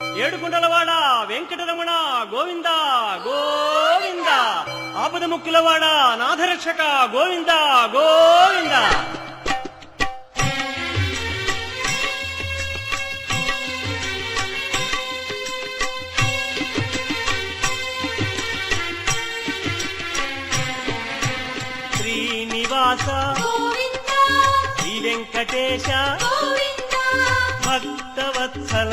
ఏడుకుండలవాడ వెంకటరమణ గోవింద గోవింద. ఆపద ముక్కులవాడ నాథరక్షక గోవింద గోవింద. శ్రీనివాస శ్రీ వెంకటేశ భక్తవత్సల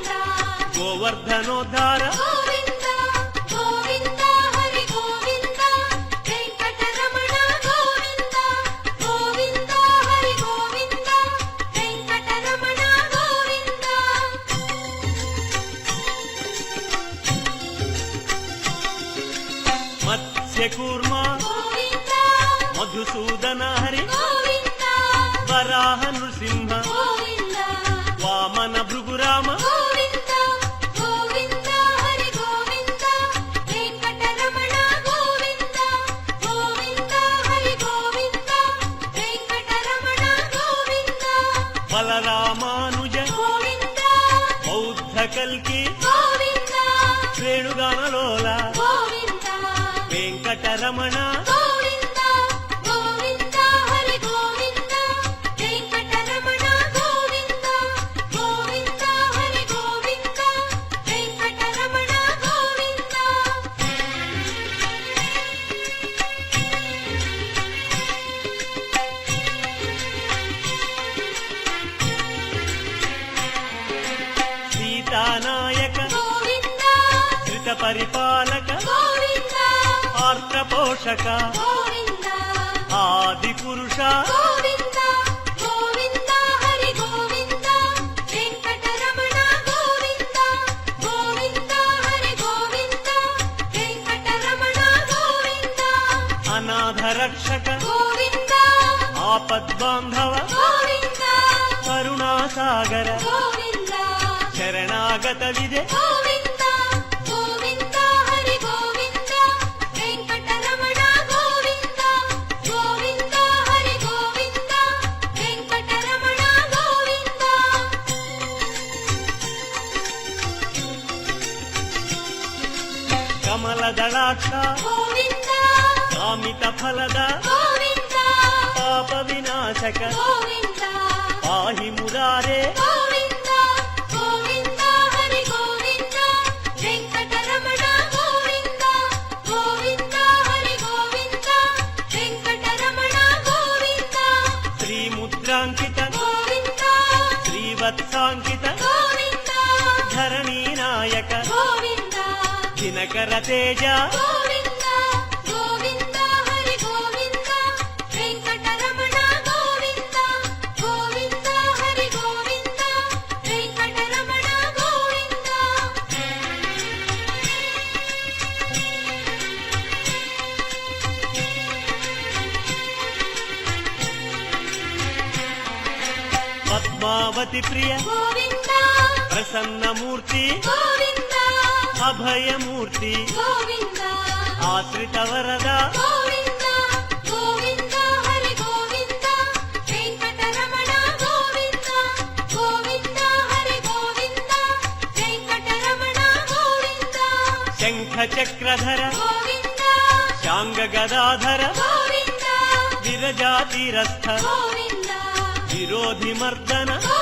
గోవర్ధనోద్ధార. మత్స్యకూర్మ మధుసూదన హరి వరాహను బలరామానుజ బౌద్ధ కల్కి వేణుగానలోల వెంకటరమణ కళ్యాణాయక ధృత పరిపాలక ఆర్త పోషక ఆది పురుష అనాథరక్షక ఆపద్బాంధవ కరుణాసాగర స్వాగతవిదే కమలదళాక్ష కామిత ఫలద పాప వినాశక పాహి మురారే శ్రీచక్రాంకిత గోవింద శ్రీవత్సాంకిత గోవింద ధరణీ నాయక గోవింద దినకర తేజ పద్మావతి ప్రియ. ప్రసన్నమూర్తి. అభయమూర్తి. ఆశ్రిత వరద చక్రధర శాంగ గదాధర విరజాతిరస్థ. విరోధి మర్దన